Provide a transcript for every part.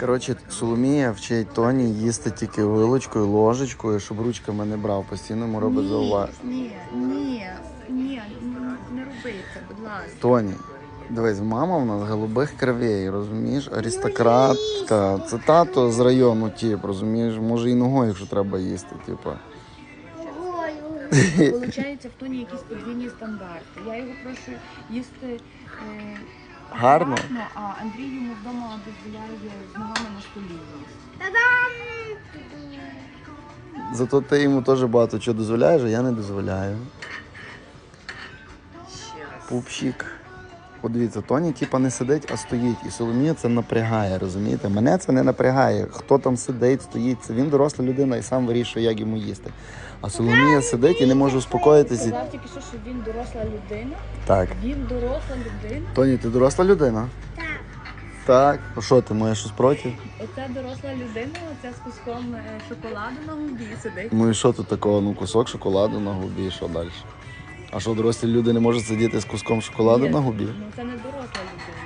Коротше, Соломія вчить Тоні їсти тільки вилочкою, ложечкою, щоб ручками не брав. Постійно йому робить зауваження. Ні, ні, ні, не роби це, будь ласка. Тоні, дивись, мама в нас голубих кровей, розумієш? Аристократка. Це тато з району, тип, розумієш? Може і ногою, якщо треба їсти, типу. Получається в тоні якісь подвійні стандарти. Я його прошу їсти е, Гарно? а Андрій йому вдома дозволяє з ногами на столі їсти. Зато ти йому теж багато чого дозволяєш, а я не дозволяю. Пупщик. От дивіться, Тоні типа не сидить, а стоїть. І Соломія це напрягає, розумієте? Мене це не напрягає. Хто там сидить, стоїть. Це він доросла людина і сам вирішує, як йому їсти. А Соломія сидить і не може успокоїтися. Сказав тільки що, що він доросла людина. Так. Він доросла людина. Тоні, ти доросла людина? Так. Так. А що ти маєш щось проти? Оця доросла людина, оця з куском е, шоколаду на губі сидить. Ну і що тут такого? Ну, кусок шоколаду на губі, і що далі? А що дорослі люди не можуть сидіти з куском шоколаду Ні, на губі? Ну це не доросла людина.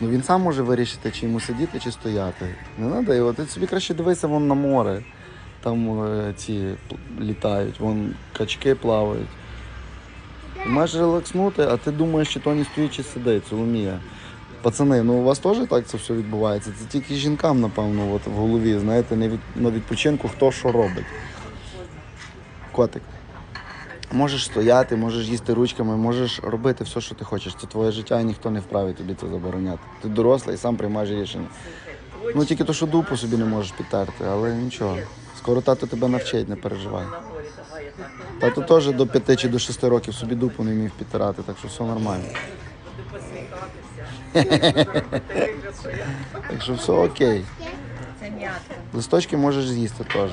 Ну він сам може вирішити, чи йому сидіти, чи стояти. Не треба його. Ти собі краще дивися вон на море. Там е, ці літають, вон качки плавають. Ти маєш релакснути, а ти думаєш, чи то не стоїть, чи сидить, Соломія. Пацани, ну у вас теж так це все відбувається. Це тільки жінкам, напевно, от в голові, знаєте, не від, на відпочинку хто що робить. Котик. Можеш стояти, можеш їсти ручками, можеш робити все, що ти хочеш. Це твоє життя, і ніхто не вправі тобі це забороняти. Ти доросла і сам приймаєш рішення. Ну тільки то, що дупу собі не можеш підтерти, але нічого. Скоро тато тебе навчить, не переживай. Тато теж до 5 чи до 6 років собі дупу не вмів підтирати, так що все нормально. Так що все окей. Листочки можеш з'їсти теж.